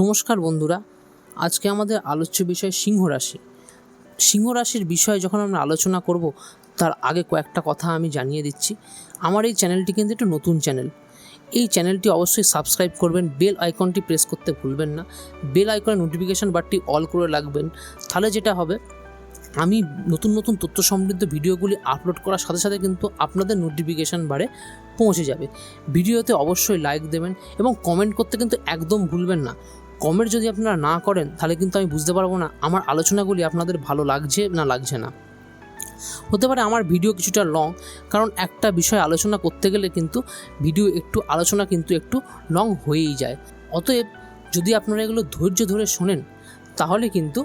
নমস্কার বন্ধুরা। আজকে আমাদের আলোচ্য বিষয় সিংহ রাশি। সিংহ রাশির বিষয়ে যখন আমরা আলোচনা করব, তার আগে কয়েকটা কথা আমি জানিয়ে দিচ্ছি। আমার এই চ্যানেলটি কিন্তু একটু নতুন চ্যানেল। এই চ্যানেলটি অবশ্যই সাবস্ক্রাইব করবেন, বেল আইকনটি প্রেস করতে ভুলবেন না। বেল আইকনের নোটিফিকেশান বারটি অল করে রাখবেন। তাহলে যেটা হবে, আমি নতুন নতুন তথ্য সমৃদ্ধ ভিডিওগুলি আপলোড করার সাথে সাথে কিন্তু আপনাদের নোটিফিকেশান বারে পৌঁছে যাবে। ভিডিওতে অবশ্যই লাইক দেবেন এবং কমেন্ট করতে কিন্তু একদম ভুলবেন না। কমেন্ট যদি আপনারা না করেন, তাহলে কিন্তু আমি বুঝতে পারব না আমার আলোচনাগুলি আপনাদের ভালো লাগছে না লাগছে না। হতে পারে আমার ভিডিও কিছুটা লং কারণ একটা বিষয় আলোচনা করতে গেলে কিন্তু ভিডিও একটু, আলোচনা কিন্তু একটু লং হয়েই যায়। অতএব যদি আপনারা এগুলো ধৈর্য ধরে শোনেন, তাহলে কিন্তু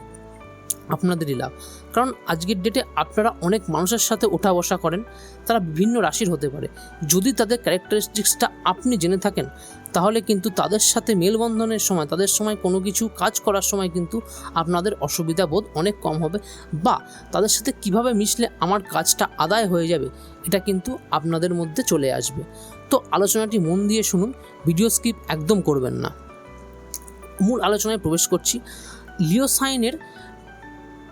আপনাদেরই লাভ। কারণ আজকের ডেটে আপনারা অনেক মানুষের সাথে ওঠা বসা করেন, তারা বিভিন্ন রাশির হতে পারে। যদি তাদের ক্যারেক্টারিস্টিক্সটা আপনি জেনে থাকেন, তাহলে কিন্তু তাদের সাথে মেলবন্ধনের সময়, তাদের সময় কোনো কিছু কাজ করার সময় কিন্তু আপনাদের অসুবিধা বোধ অনেক কম হবে বা তাদের সাথে কীভাবে মিশলে আমার কাজটা আদায় হয়ে যাবে, এটা কিন্তু আপনাদের মধ্যে চলে আসবে। তো আলোচনাটি মন দিয়ে শুনুন ভিডিও স্কিপ একদম করবেন না। মূল আলোচনায় প্রবেশ করছি লিও সাইনের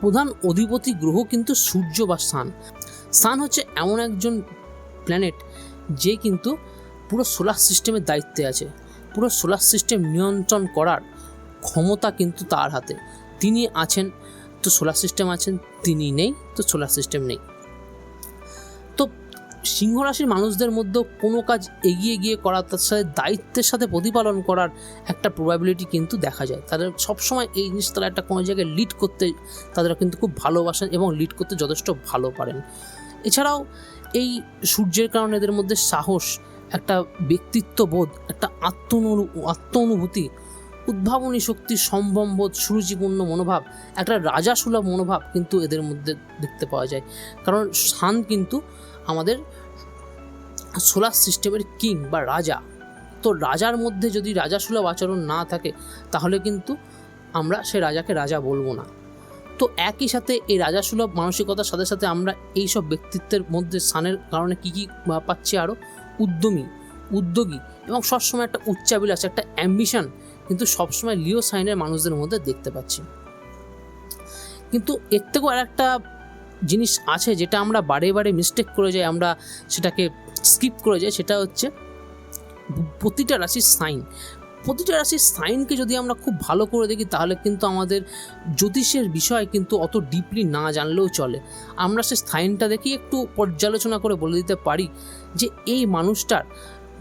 প্রধান অধিপতি গ্রহ কিন্তু সূর্য বা সান। সান হচ্ছে এমন একজন প্ল্যানেট যে কিন্তু পুরো সোলার সিস্টেমের দায়িত্বে আছে। পুরো সোলার সিস্টেম নিয়ন্ত্রণ করার ক্ষমতা কিন্তু তার হাতে। তিনি আছেন, তো সোলার সিস্টেম আছেন, তিনি নেই, তো সোলার সিস্টেম নেই। সিংহ রাশির মানুষদের মধ্যেও কোনো কাজ এগিয়ে গিয়ে করার, তার সাথে দায়িত্বের সাথে প্রতিপালন করার একটা প্রবাবিলিটি কিন্তু দেখা যায়। তাদের সবসময় এই জিনিস তারা একটা কোনো জায়গায় লিড করতে তাদের কিন্তু খুব ভালোবাসেন এবং লিড করতে যথেষ্ট ভালো পারেন। এছাড়াও এই সূর্যের কারণে এদের মধ্যে সাহস, একটা ব্যক্তিত্ব বোধ একটা আত্ম আত্ম অনুভূতি উদ্ভাবনী শক্তি সম্ভববোধ সুরুচিপূর্ণ মনোভাব, একটা রাজাসুলভ মনোভাব কিন্তু এদের মধ্যে দেখতে পাওয়া যায়। কারণ শান কিন্তু আমাদের সোলার সিস্টেমের কিং বা রাজা। তো রাজার মধ্যে যদি রাজাসুলভ আচরণ না থাকে, তাহলে কিন্তু আমরা সে রাজাকে রাজা বলব না। তো একই সাথে এই রাজাসুলভ মানসিকতার সাথে সাথে আমরা এই সব ব্যক্তিত্বের মধ্যে স্থানের কারণে কী কী পাচ্ছি আরও উদ্যমী, উদ্যোগী এবং সবসময় একটা উচ্চাবিলাস একটা অ্যাম্বিশন কিন্তু সবসময় লিও সাইনের মানুষদের মধ্যে দেখতে পাচ্ছি। কিন্তু এর থেকেও আর একটা জিনিস আছে যেটা আমরা বারে বারে মিস্টেক করে যাই, আমরা সেটাকে স্কিপ করে যাই, সেটা হচ্ছে প্রতিটা রাশির সাইন প্রতিটা রাশির সাইনকে যদি আমরা খুব ভালো করে দেখি, তাহলে কিন্তু আমাদের জ্যোতিষের বিষয় কিন্তু অত ডিপলি না জানলেও চলে। আমরা সে সাইনটা দেখি, একটু পর্যালোচনা করে বলে দিতে পারি যে এই মানুষটার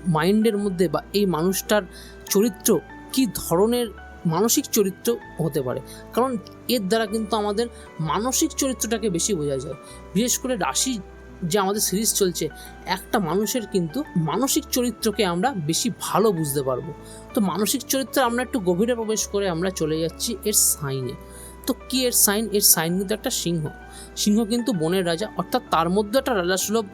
মাইন্ডের মধ্যে বা এই মানুষটার চরিত্র কি ধরনের মানসিক চরিত্র হতে পারে। কারণ এর দ্বারা কিন্তু আমাদের মানসিক চরিত্রটাকে বেশি বোঝা যায়। বিশেষ করে রাশি যে আমাদের সিরিজ চলছে, একটা মানুষের কিন্তু মানসিক চরিত্রকে আমরা বেশি ভালো বুঝতে পারব। তো মানসিক চরিত্রে আমরা একটু গভীরে প্রবেশ করে আমরা চলে যাচ্ছি এর সাইনে। তো কী এর সাইন? এর সাইন কিন্তু একটা সিংহ। সিংহ কিন্তু বনের রাজা, অর্থাৎ তার মধ্যে একটা রাজাসুলভ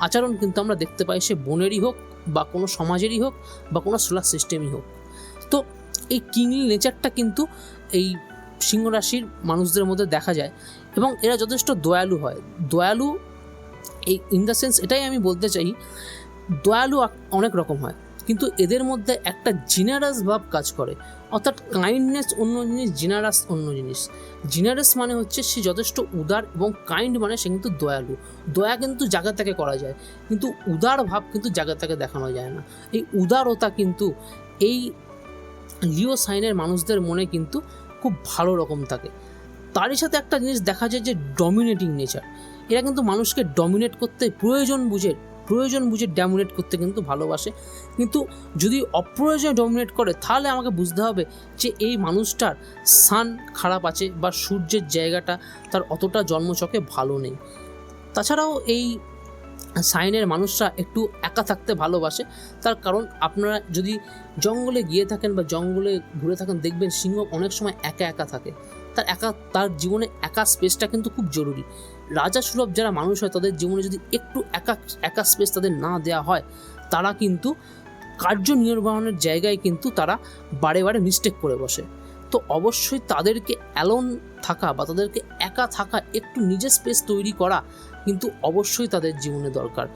আচরণ কিন্তু আমরা দেখতে পাই। সে বনেরই হোক বা কোনো সমাজেরই হোক বা কোনো সোলার সিস্টেমই হোক। তো এই কিংলি নেচারটা কিন্তু এই সিংহ রাশির মানুষদের মধ্যে দেখা যায় এবং এরা যথেষ্ট দয়ালু হয়। দয়ালু এই ইন দ্য সেন্স এটাই আমি বলতে চাই, দয়ালু অনেক রকম হয়, কিন্তু এদের মধ্যে একটা জিনারাস ভাব কাজ করে। অর্থাৎ কাইন্ডনেস অন্য জিনিস জিনারাস অন্য জিনিস। জিনারাস মানে হচ্ছে সে যথেষ্ট উদার এবং কাইন্ড মানে সে কিন্তু দয়ালু। দয়া কিন্তু জায়গা থেকে করা যায়, কিন্তু উদার ভাব কিন্তু জায়গা থেকে দেখানো যায় না। এই উদারতা কিন্তু এই লিও সাইনের মানুষদের মনে কিন্তু খুব ভালো রকম থাকে। তারই সাথে একটা জিনিস দেখা যায় যে ডমিনেটিং নেচার এরা কিন্তু মানুষকে ডমিনেট করতে প্রয়োজন বুঝে প্রয়োজন বুঝে ডমিনেট করতে কিন্তু ভালোবাসে। কিন্তু যদি অপ্রয়োজনে ডমিনেট করে, তাহলে আমাকে বুঝতে হবে যে এই মানুষটার সান খারাপ আছে বা সূর্যের জায়গাটা তার অতটা জন্মচকে ভালো নেই। তাছাড়াও এই সাইনের মানুষরা একটু একা থাকতে ভালোবাসে। তার কারণ আপনারা যদি জঙ্গলে গিয়ে থাকেন বা জঙ্গলে ঘুরে থাকেন, দেখবেন সিংহ অনেক সময় একা একা থাকে। তার একা, তার জীবনে একা স্পেসটা কিন্তু খুব জরুরি। রাজা সুলভ যারা মানুষ হয়, তাদের জীবনে যদি একটু একা একা স্পেস তাদের না দেওয়া হয়, তারা কিন্তু কার্য নির্বাহনের জায়গায় কিন্তু তারা বারে বারে মিস্টেক করে বসে। তো অবশ্যই তাদেরকে অ্যালোন থাকা বা তাদেরকে একা থাকা, একটু নিজের স্পেস তৈরি করা কিন্তু অবশ্যই তাদের জীবনে দরকার।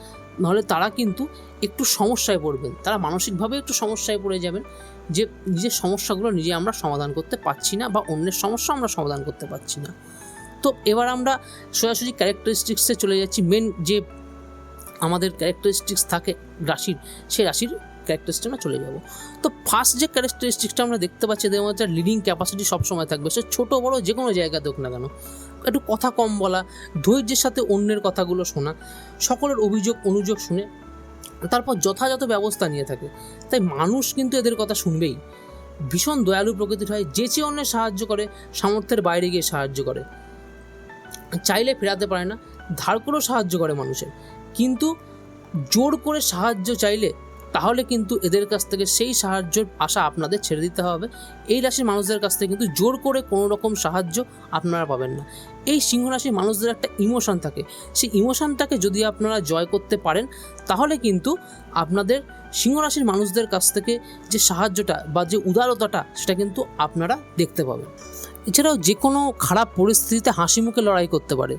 নাহলে তারা কিন্তু একটু সমস্যায় পড়বেন। তারা মানসিকভাবে একটু সমস্যায় পড়ে যাবেন যে, নিজের সমস্যাগুলো নিজে আমরা সমাধান করতে পারছি না বা অন্যের সমস্যা আমরা সমাধান করতে পারছি না। তো এবার আমরা সরাসরি ক্যারেক্টারিস্টিক্সে চলে যাচ্ছি। মেন যে আমাদের ক্যারেক্টারিস্টিক্স থাকে রাশির, সেই রাশির ক্যারেক্টারিস্টিক চলে যাব। তো ফার্স্ট যে ক্যারেক্টারিস্টিক্সটা আমরা দেখতে পাচ্ছি, এদের মধ্যে লিডিং ক্যাপাসিটি সবসময় থাকবে। সে ছোটো, বড়ো, যে কোনো জায়গাতে হোক না কেন। একটু কথা কম বলা, ধৈর্যের সাথে অন্যের কথাগুলো শোনা, সকলের অভিযোগ, অনুযোগ শুনে, তারপর যথাযথ ব্যবস্থা নিয়ে থাকে। তাই মানুষ কিন্তু এদের কথা শুনবেই। ভীষণ দয়ালু প্রকৃতির হয়, যে চেয়ে অন্যের সাহায্য করে, সামর্থ্যের বাইরে গিয়ে সাহায্য করে। চাইলে ফেরাতে পারে না, ধার করেও সাহায্য করে মানুষের। কিন্তু জোর করে সাহায্য চাইলে তাহলে কিন্তু এদের কাছ থেকে সেই সাহায্যের আশা আপনাদের ছেড়ে দিতে হবে। এই রাশির মানুষদের কাছ থেকে কিন্তু জোর করে কোনো রকম সাহায্য আপনারা পাবেন না। এই সিংহ রাশির মানুষদের একটা ইমোশন থাকে। সেই ইমোশনটাকে যদি আপনারা জয় করতে পারেন, তাহলে কিন্তু আপনাদের সিংহ রাশির মানুষদের কাছ থেকে যে সাহায্যটা বা যে উদারতাটা, সেটা কিন্তু আপনারা দেখতে পাবেন। এছাড়াও যে কোনো খারাপ পরিস্থিতিতে হাসি মুখে লড়াই করতে পারে।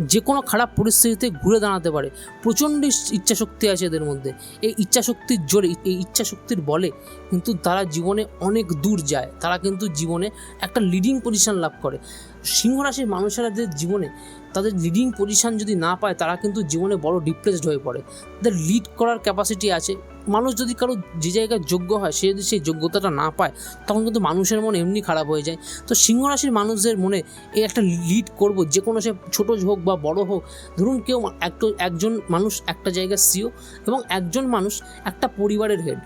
যে কোনো খারাপ পরিস্থিতিতে ঘুরে দাঁড়াতে পারে। প্রচণ্ড ইচ্ছাশক্তি আছে এদের মধ্যে। এই ইচ্ছাশক্তির জোরে, এই ইচ্ছাশক্তির বলে কিন্তু তারা জীবনে অনেক দূর যায়। তারা কিন্তু জীবনে একটা লিডিং পজিশন লাভ করে। সিংহ রাশির মানুষেরা যে জীবনে তাদের লিডিং পজিশান যদি না পায়, তারা কিন্তু জীবনে বড় ডিপ্রেসড হয়ে পড়ে। তাদের লিড করার ক্যাপাসিটি আছে। মানুষ যদি কারও যে জায়গায় যোগ্য হয়, সে যদি সেই যোগ্যতাটা না পায়, তখন কিন্তু মানুষের মন এমনি খারাপ হয়ে যায়। তো সিংহ রাশির মানুষদের মনে এই একটা লিড করব, যে কোনো সে ছোটো হোক বা বড় হোক, ধরুন কেউ একটু, একজন মানুষ একটা জায়গায় সিও এবং একজন মানুষ একটা পরিবারের হেড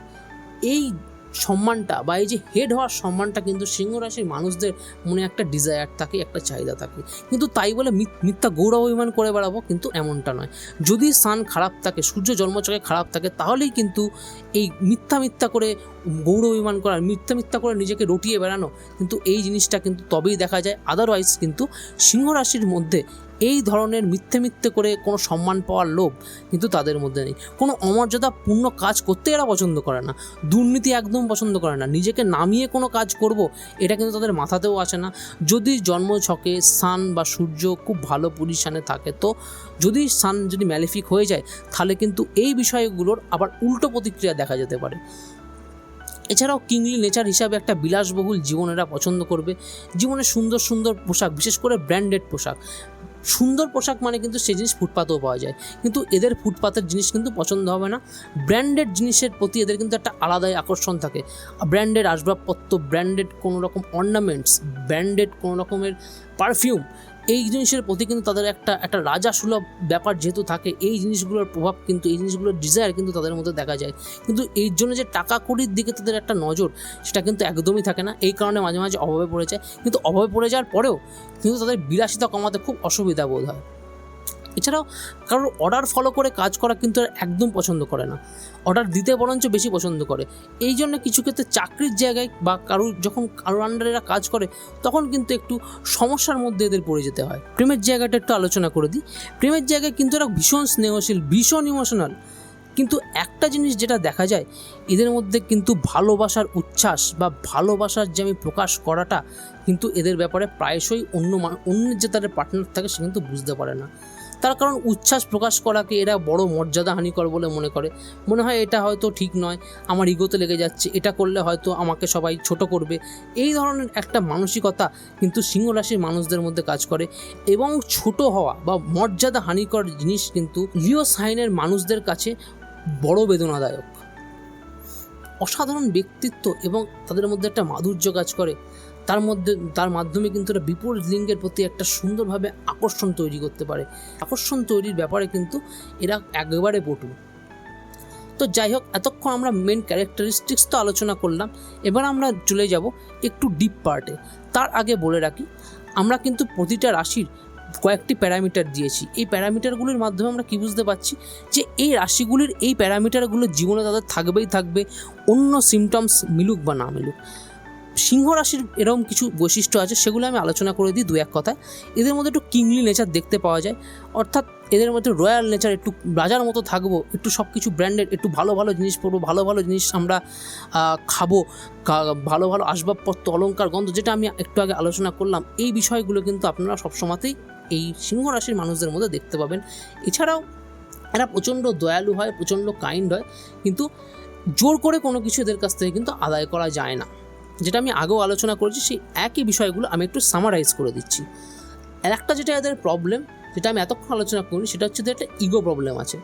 এই সম্মানটা বা এই যে হেড হওয়ার সম্মানটা কিন্তু সিংহ রাশির মানুষদের মনে একটা ডিজায়ার থাকে, একটা চাহিদা থাকে। কিন্তু তাই বলে মিথ্যা গৌরব অভিমান করে বেড়াবো কিন্তু এমনটা নয়। যদি সান খারাপ থাকে, সূর্য জন্মচকে খারাপ থাকে, তাহলেই কিন্তু এই মিথ্যা মিথ্যা করে গৌরব অভিমান করা, মিথ্যা মিথ্যা করে নিজেকে রটিয়ে বেড়ানো কিন্তু এই জিনিসটা কিন্তু তবেই দেখা যায়। আদারওয়াইজ কিন্তু সিংহ রাশির মধ্যে এই ধরনের মিথ্যে মিথ্যে করে কোনো সম্মান পাওয়ার লোভ কিন্তু তাদের মধ্যে নেই। কোনো অমর্যাদাপূর্ণ কাজ করতে এরা পছন্দ করে না। দুর্নীতি একদম পছন্দ করে না। নিজেকে নামিয়ে কোনো কাজ করব, এটা কিন্তু তাদের মাথাতেও আসে না। যদি জন্ম ছকে সান বা সূর্য খুব ভালো পজিশানে থাকে, তো যদি সান যদি ম্যালিফিক হয়ে যায়, তাহলে কিন্তু এই বিষয়গুলোর আবার উল্টো প্রতিক্রিয়া দেখা যেতে পারে। এছাড়াও কিংলি নেচার হিসাবে একটা বিলাসবহুল জীবন এরা পছন্দ করবে। জীবনে সুন্দর সুন্দর পোশাক, বিশেষ করে ব্র্যান্ডেড পোশাক। সুন্দর পোশাক মানে কিন্তু সেই জিনিস ফুটপাতেও পাওয়া যায়। কিন্তু এদের ফুটপাতের জিনিস কিন্তু পছন্দ হবে না। ব্র্যান্ডেড জিনিসের প্রতি এদের কিন্তু একটা আলাদাই আকর্ষণ থাকে। ব্র্যান্ডেড আসবাবপত্র, ব্র্যান্ডেড কোনো রকম অর্নামেন্টস ব্র্যান্ডেড কোনো রকমের পারফিউম এই জিনিসের প্রতি কিন্তু তাদের একটা একটা রাজা সুলভ ব্যাপার যেহেতু থাকে, এই জিনিসগুলোর প্রভাব কিন্তু, এই জিনিসগুলোর ডিজায়ার কিন্তু তাদের মধ্যে দেখা যায়। কিন্তু এই জন্য যে টাকা কড়ির দিকে তাদের একটা নজর, সেটা কিন্তু একদমই থাকে না। এই কারণে মাঝে মাঝে অভাবে পড়ে যায় কিন্তু অভাবে পড়ে যাওয়ার পরেও কিন্তু তাদের বিলাসিতা কমাতে খুব অসুবিধা বোধ হয়। এছাড়াও কারোর অর্ডার ফলো করে কাজ করা কিন্তু একদম পছন্দ করে না। অর্ডার দিতে বরঞ্চ বেশি পছন্দ করে। এই জন্য কিছু ক্ষেত্রে চাকরির জায়গায় বা কারোর যখন কারোর আন্ডারে এরা কাজ করে, তখন কিন্তু একটু সমস্যার মধ্যে এদের পড়ে যেতে হয়। প্রেমের জায়গাটা একটু আলোচনা করে দিই। প্রেমের জায়গায় কিন্তু এরা ভীষণ স্নেহশীল, ভীষণ ইমোশনাল কিন্তু একটা জিনিস যেটা দেখা যায়, এদের মধ্যে কিন্তু ভালোবাসার উচ্ছ্বাস বা ভালোবাসার যে আমি প্রকাশ করাটা কিন্তু এদের ব্যাপারে প্রায়শই অন্য মান- অন্যের যে তাদের পার্টনার থাকে সে কিন্তু বুঝতে পারে না। তার কারণ উচ্ছ্বাস প্রকাশ করাকে এরা বড় মর্যাদা হানিকর বলে মনে করে। মনে হয় এটা হয়তো ঠিক নয়, আমার ইগোতে লেগে যাচ্ছে, এটা করলে হয়তো আমাকে সবাই ছোট করবে। এই ধরনের একটা মানসিকতা কিন্তু সিংহ রাশির মানুষদের মধ্যে কাজ করে এবং ছোট হওয়া বা মর্যাদা হানিকর জিনিস কিন্তু লিও সাইনের মানুষদের কাছে বড় বেদনাদায়ক। অসাধারণ ব্যক্তিত্ব এবং তাদের মধ্যে একটা মাধুর্য কাজ করে। তার মধ্যে, তার মাধ্যমে কিন্তু এরা বিপরীত লিঙ্গের প্রতি একটা সুন্দরভাবে আকর্ষণ তৈরি করতে পারে। আকর্ষণ তৈরির ব্যাপারে কিন্তু এরা একেবারে পটু। তো যাই হোক, এতক্ষণ আমরা মেন ক্যারেক্টারিস্টিক্স তো আলোচনা করলাম। এবার আমরা চলে যাব একটু ডিপ পার্টে তার আগে বলে রাখি, আমরা কিন্তু প্রতিটা রাশির কয়েকটি প্যারামিটার দিয়েছি। এই প্যারামিটারগুলির মাধ্যমে আমরা কী বুঝতে পারছি যে এই রাশিগুলির এই প্যারামিটারগুলো জীবনে তাদের থাকবেই থাকবে, অন্য সিমটমস মিলুক বা না মিলুক। সিংহ রাশির এরকম কিছু বৈশিষ্ট্য আছে, সেগুলো আমি আলোচনা করে দিই দু এক কথায়। এদের মধ্যে একটু কিংলি নেচার দেখতে পাওয়া যায়। অর্থাৎ এদের মধ্যে রয়্যাল নেচার, একটু রাজার মতো থাকব, একটু সব কিছু ব্র্যান্ডেড, একটু ভালো ভালো জিনিস পরবো, ভালো ভালো জিনিস আমরা খাব ভালো ভালো আসবাবপত্র, অলংকার, গন্ধ, যেটা আমি একটু আগে আলোচনা করলাম, এই বিষয়গুলো কিন্তু আপনারা সবসময়তেই এই সিংহ রাশির মানুষদের মধ্যে দেখতে পাবেন। এছাড়াও এরা প্রচণ্ড দয়ালু হয়, প্রচণ্ড কাইন্ড হয়, কিন্তু জোর করে কোনো কিছু এদের কাছ থেকে কিন্তু আদায় করা যায় না। যেটা আমি আগেও আলোচনা করেছি, সেই একই বিষয়গুলো আমি একটু সামারাইজ করে দিচ্ছি। আর একটা যেটা এদের প্রবলেম যেটা আমি এতক্ষণ আলোচনা করি সেটা হচ্ছে একটা ইগো প্রবলেম আছে।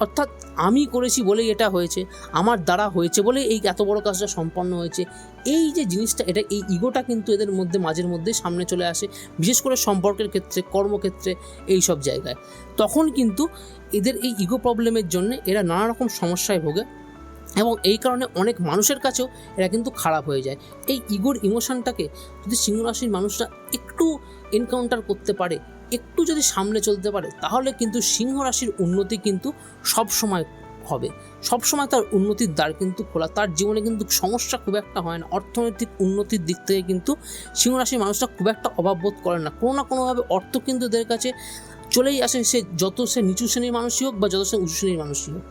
অর্থাৎ আমি করেছি বলেই এটা হয়েছে, আমার দ্বারা হয়েছে বলে এই এত বড় কাজটা সম্পন্ন হয়েছে। এই যে জিনিসটা, এটা এই ইগোটা কিন্তু এদের মধ্যে, মাঝের মধ্যে সামনে চলে আসে, বিশেষ করে সম্পর্কের ক্ষেত্রে, কর্মক্ষেত্রে, এই সব জায়গায়। তখন কিন্তু এদের এই ইগো প্রবলেমের জন্য এরা নানা রকম সমস্যায় ভোগে। এবং এই কারণে অনেক মানুষের কাছেও এরা কিন্তু খারাপ হয়ে যায়। এই ইগোর ইমোশনটাকে যদি সিংহ রাশির মানুষরা একটু এনকাউন্টার করতে পারে, একটু যদি সামলে চলতে পারে, তাহলে কিন্তু সিংহ রাশির উন্নতি কিন্তু সব সময় হবে। সবসময় তার উন্নতির দ্বার কিন্তু খোলা। তার জীবনে কিন্তু সমস্যা খুব একটা হয় না। অর্থনৈতিক উন্নতির দিক থেকে কিন্তু সিংহ রাশির মানুষরা খুব একটা অভাব বোধ করে না। কোনো না কোনোভাবে অর্থ কিন্তু এদের কাছে চলেই আসে। সে যত সে নিচু শ্রেণির মানুষই হোক বা যত সে উঁচু শ্রেণির মানুষই হোক।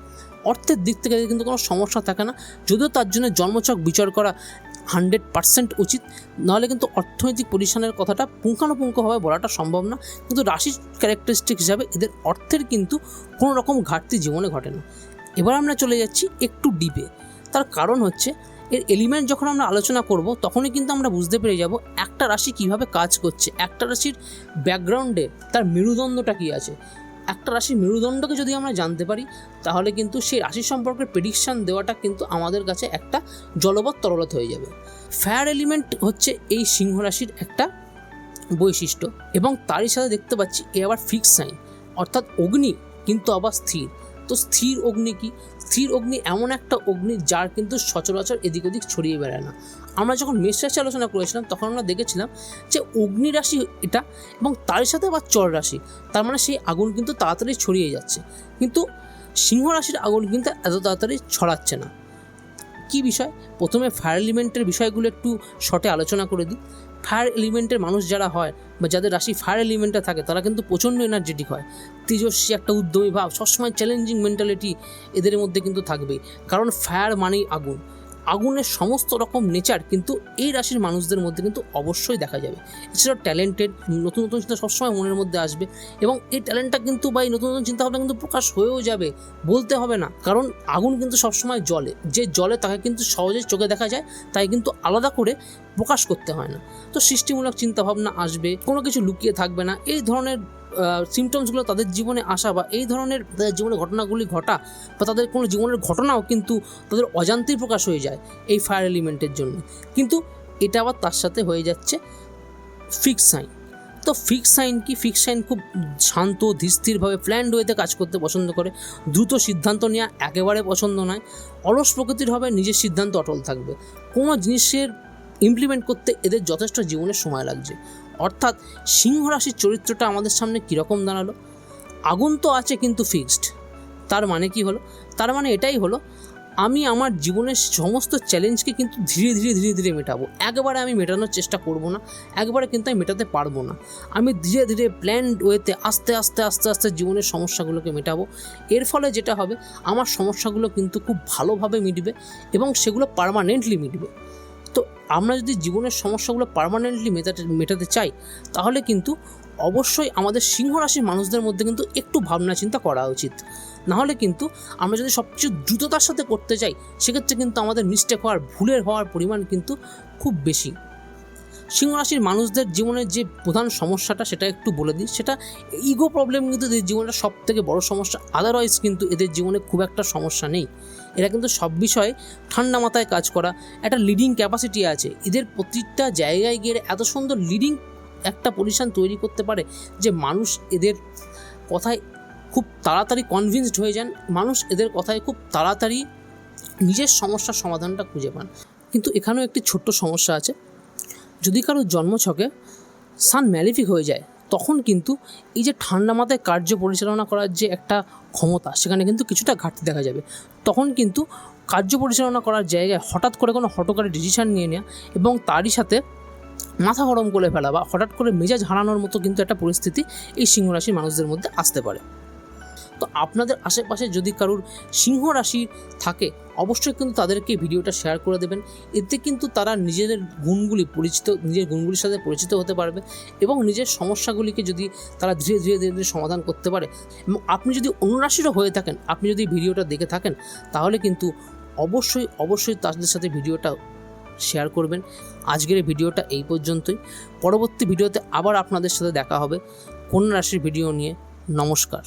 অর্থের দিক থেকে কিন্তু কোনো সমস্যা থাকে না। যদিও তার জন্য জন্মছক বিচার করা হান্ড্রেড পার্সেন্ট উচিত, নাহলে কিন্তু অর্থনৈতিক পজিশনের কথাটা পুঙ্খানুপুঙ্খভাবে বলাটা সম্ভব না। কিন্তু রাশির ক্যারেক্টারিস্টিক হিসাবে এদের অর্থের কিন্তু কোনো রকম ঘাটতি জীবনে ঘটে না। এবার আমরা চলে যাচ্ছি একটু ডিপে তার কারণ হচ্ছে, এর এলিমেন্ট যখন আমরা আলোচনা করব, তখনই কিন্তু আমরা বুঝতে পেরে যাব একটা রাশি কীভাবে কাজ করছে। একটা রাশির ব্যাকগ্রাউন্ডে তার মেরুদণ্ডটা কী আছে? একটা রাশির মেরুদণ্ডকে যদি আমরা জানতে পারি, তাহলে কিন্তু সেই রাশি সম্পর্কে প্রেডিকশান দেওয়াটা কিন্তু আমাদের কাছে একটা জলবৎ তরলত হয়ে যাবে। ফায়ার এলিমেন্ট হচ্ছে এই সিংহ রাশির একটা বৈশিষ্ট্য এবং তারই সাথে দেখতে পাচ্ছি এ আবার ফিক্স সাইন অর্থাৎ অগ্নি কিন্তু আবার স্থির। তো স্থির অগ্নি কি? স্থির অগ্নি এমন একটা অগ্নি যার কিন্তু সচরাচর এদিক ওদিক ছড়িয়ে বেড়ায় না। আমরা যখন মেষ রাশি আলোচনা করেছিলাম, তখন আমরা দেখেছিলাম যে অগ্নি রাশি এটা এবং তার সাথে আবার চর রাশি। তার মানে সেই আগুন কিন্তু তাড়াতাড়ি ছড়িয়ে যাচ্ছে। কিন্তু সিংহ রাশির আগুন কিন্তু এত তাড়াতাড়ি ছড়াচ্ছে না। কি বিষয়? প্রথমে ফায়ার এলিমেন্টের বিষয়গুলো একটু শর্টে আলোচনা করে দিই। ফায়ার এলিমেন্টের মানুষ যারা হয় বা যাদের রাশি ফায়ার এলিমেন্টে থাকে, তারা কিন্তু প্রচণ্ড এনার্জেটিক হয়। তেজস্বী একটা উদ্যমী ভাব, সবসময় চ্যালেঞ্জিং মেন্টালিটি এদের মধ্যে কিন্তু থাকবেই। কারণ ফায়ার মানেই আগুন। আগুনের সমস্ত রকম নেচার কিন্তু এই রাশির মানুষদের মধ্যে কিন্তু অবশ্যই দেখা যাবে। এছাড়াও ট্যালেন্টেড নতুন নতুন চিন্তা সবসময় মনের মধ্যে আসবে এবং এই ট্যালেন্টটা কিন্তু বা এই নতুন নতুন চিন্তাভাবনা কিন্তু প্রকাশ হয়েও যাবে, বলতে হবে না। কারণ আগুন কিন্তু সবসময় জলে যে জলে তাকে কিন্তু সহজেই চোখে দেখা যায়, তাই কিন্তু আলাদা করে প্রকাশ করতে হয় না। তো সৃষ্টিমূলক চিন্তাভাবনা আসবে, কোনো কিছু লুকিয়ে থাকবে না, এই ধরনের সিমটমসগুলো তাদের জীবনে আসা বা এই ধরনের তাদের জীবনে ঘটনাগুলি ঘটা বা তাদের কোনো জীবনের ঘটনাও কিন্তু তাদের অজান্তেই প্রকাশ হয়ে যায় এই ফায়ার এলিমেন্টের জন্য। কিন্তু এটা আবার তার সাথে হয়ে যাচ্ছে ফিক্স সাইন তো ফিক্স সাইন কি? ফিক্স সাইন খুব শান্ত, ধীরস্থিরভাবে প্ল্যান্ড ওয়েতে কাজ করতে পছন্দ করে। দ্রুত সিদ্ধান্ত নেওয়া একেবারে পছন্দ নয়। অলস প্রকৃতির হবে নিজের সিদ্ধান্ত অটল থাকবে। কোনো জিনিসের ইমপ্লিমেন্ট করতে এদের যথেষ্ট জীবনের সময় লাগছে। অর্থাৎ সিংহ রাশির চরিত্রটা আমাদের সামনে কীরকম দাঁড়াল? আগুন তো আছে কিন্তু ফিক্সড তার মানে কি হলো? তার মানে এটাই হলো, আমি আমার জীবনের সমস্ত চ্যালেঞ্জকে কিন্তু ধীরে ধীরে ধীরে ধীরে মেটাবো। একবারে আমি মেটানোর চেষ্টা করব না, একবারে কিন্তু আমি মেটাতে পারব না। আমি ধীরে ধীরে প্ল্যান্ড ওয়েতে আস্তে আস্তে আস্তে আস্তে জীবনের সমস্যাগুলোকে মেটাবো। এর ফলে যেটা হবে, আমার সমস্যাগুলো কিন্তু খুব ভালোভাবে মিটবে এবং সেগুলো পারমানেন্টলি মিটবে। তো আমরা যদি জীবনের সমস্যাগুলো পারমানেন্টলি মেটাতে মেটাতে চাই, তাহলে কিন্তু অবশ্যই আমাদের সিংহ রাশির মানুষদের মধ্যে কিন্তু একটু ভাবনা চিন্তা করা উচিত। নাহলে কিন্তু আমরা যদি সবচেয়ে দ্রুততার সাথে করতে চাই, সেক্ষেত্রে কিন্তু আমাদের মিস্টেক হওয়ার, ভুলের হওয়ার পরিমাণ কিন্তু খুব বেশি। সিংহ রাশির মানুষদের জীবনের যে প্রধান সমস্যাটা, সেটা একটু বলে দিই। সেটা ইগো প্রবলেম কিন্তু এদের জীবনের সব থেকে বড় সমস্যা। আদারওয়াইজ কিন্তু এদের জীবনে খুব একটা সমস্যা নেই। এরা কিন্তু সব বিষয়ে ঠান্ডা মাথায় কাজ করা, একটা লিডিং ক্যাপাসিটি আছে। এদের প্রতিটা জায়গায় গিয়ে এত সুন্দর লিডিং একটা পজিশন তৈরি করতে পারে যে মানুষ এদের কথায় খুব তাড়াতাড়ি কনভিন্সড হয়ে যান। মানুষ এদের কথায় খুব তাড়াতাড়ি নিজের সমস্যার সমাধানটা খুঁজে পান। কিন্তু এখানেও একটি ছোট্ট সমস্যা আছে। যদি কারও জন্মছকে সান ম্যালিফিক হয়ে যায়, তখন কিন্তু এই যে ঠান্ডা মাথায় কার্য পরিচালনা করার যে একটা ক্ষমতা, সেখানে কিন্তু কিছুটা ঘাটতি দেখা যাবে। তখন কিন্তু কার্য পরিচালনা করার জায়গায় হঠাৎ করে কোনো হটকারী ডিসিশন নিয়ে নেওয়া এবং তারই সাথে মাথা গরম করে ফেলা বা হঠাৎ করে মেজাজ হারানোর মতো কিন্তু একটা পরিস্থিতি এই সিংহরাশির মানুষদের মধ্যে আসতে পারে। তো আপনাদের আশেপাশে যদি কারুর সিংহ রাশি থাকে, অবশ্যই কিন্তু তাদেরকে ভিডিওটা শেয়ার করে দেবেন। এতে কিন্তু তারা নিজেদের গুণগুলি পরিচিত, নিজের গুণগুলির সাথে পরিচিত হতে পারবে এবং নিজের সমস্যাগুলিকে যদি তারা ধীরে ধীরে ধীরে ধীরে সমাধান করতে পারে এবং আপনি যদি অনুরাশিরও হয়ে থাকেন, আপনি যদি ভিডিওটা দেখে থাকেন, তাহলে কিন্তু অবশ্যই অবশ্যই তাদের সাথে ভিডিওটা শেয়ার করবেন। আজকের ভিডিওটা এই পর্যন্তই। পরবর্তী ভিডিওতে আবার আপনাদের সাথে দেখা হবে। কন্যা রাশির ভিডিও নিয়ে। নমস্কার।